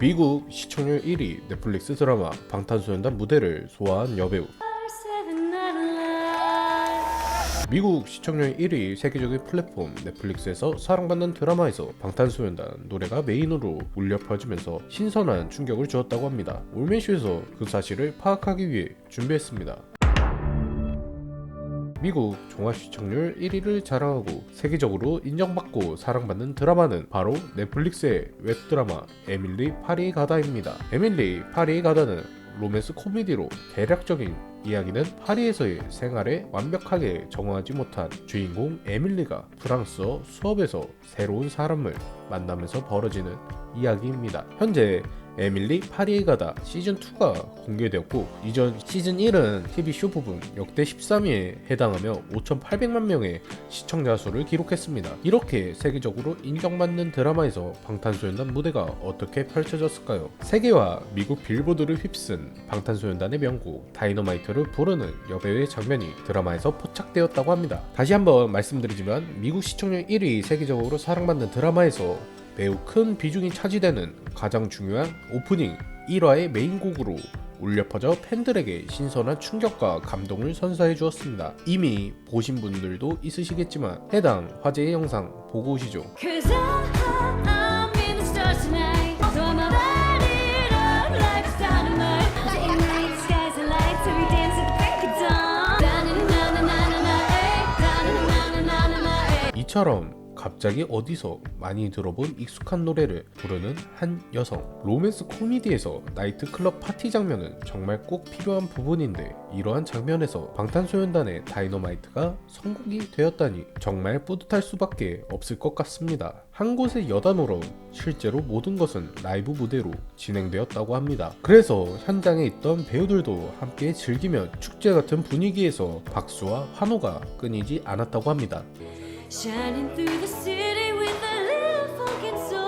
미국 시청률 1위 넷플릭스 드라마 방탄소년단 무대를 소화한 여배우 미국 시청률 1위 세계적인 플랫폼 넷플릭스에서 사랑받는 드라마에서 방탄소년단 노래가 메인으로 울려 퍼지면서 신선한 충격을 주었다고 합니다. 올맨쇼에서 그 사실을 파악하기 위해 준비했습니다. 미국 종합 시청률 1위를 자랑하고 세계적으로 인정받고 사랑받는 드라마는 바로 넷플릭스의 웹드라마 에밀리 파리의 가다입니다. 에밀리 파리의 가다는 로맨스 코미디로 대략적인 이야기는 파리에서의 생활에 완벽하게 적응하지 못한 주인공 에밀리가 프랑스어 수업에서 새로운 사람을 만나면서 벌어지는 이야기입니다. 현재 에밀리 파리에 가다 시즌2가 공개되었고 이전 시즌1은 TV쇼 부분 역대 13위에 해당하며 5,800만 명의 시청자 수를 기록했습니다. 이렇게 세계적으로 인정받는 드라마에서 방탄소년단 무대가 어떻게 펼쳐졌을까요? 세계와 미국 빌보드를 휩쓴 방탄소년단의 명곡 다이너마이트를 부르는 여배우의 장면이 드라마에서 포착되었다고 합니다. 다시 한번 말씀드리지만 미국 시청률 1위 세계적으로 사랑받는 드라마에서 매우 큰 비중이 차지되는 가장 중요한 오프닝 1화의 메인곡으로 울려 퍼져 팬들에게 신선한 충격과 감동을 선사해 주었습니다. 이미 보신 분들도 있으시겠지만 해당 화제의 영상 보고 오시죠. Eh. Eh. 이처럼 갑자기 어디서 많이 들어본 익숙한 노래를 부르는 한 여성. 로맨스 코미디에서 나이트클럽 파티 장면은 정말 꼭 필요한 부분인데 이러한 장면에서 방탄소년단의 다이너마이트가 선곡이 되었다니 정말 뿌듯할 수밖에 없을 것 같습니다. 한 곳의 여단으로 실제로 모든 것은 라이브 무대로 진행되었다고 합니다. 그래서 현장에 있던 배우들도 함께 즐기며 축제 같은 분위기에서 박수와 환호가 끊이지 않았다고 합니다. Shining through the city with a little fucking soul.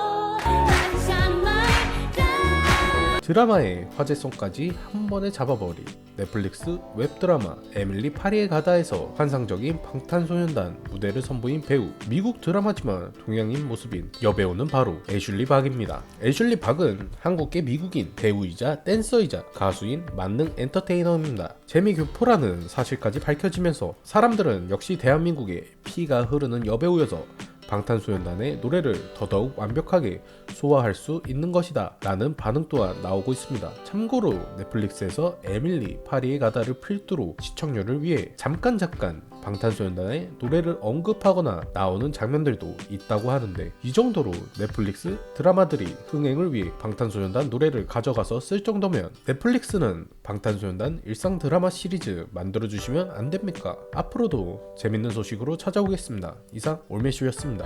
드라마의 화제성까지 한 번에 잡아버린 넷플릭스 웹드라마 에밀리 파리에 가다에서 환상적인 방탄소년단 무대를 선보인 배우 미국 드라마지만 동양인 모습인 여배우는 바로 애슐리 박입니다. 애슐리 박은 한국계 미국인 배우이자 댄서이자 가수인 만능 엔터테이너입니다. 재미교포라는 사실까지 밝혀지면서 사람들은 역시 대한민국에 피가 흐르는 여배우여서 방탄소년단의 노래를 더더욱 완벽하게 소화할 수 있는 것이다 라는 반응 또한 나오고 있습니다. 참고로 넷플릭스에서 에밀리 파리에 가다를 필두로 시청률을 위해 잠깐 잠깐 방탄소년단의 노래를 언급하거나 나오는 장면들도 있다고 하는데 이 정도로 넷플릭스 드라마들이 흥행을 위해 방탄소년단 노래를 가져가서 쓸 정도면 넷플릭스는 방탄소년단 일상 드라마 시리즈 만들어주시면 안 됩니까? 앞으로도 재밌는 소식으로 찾아오겠습니다. 이상 올메쇼였습니다.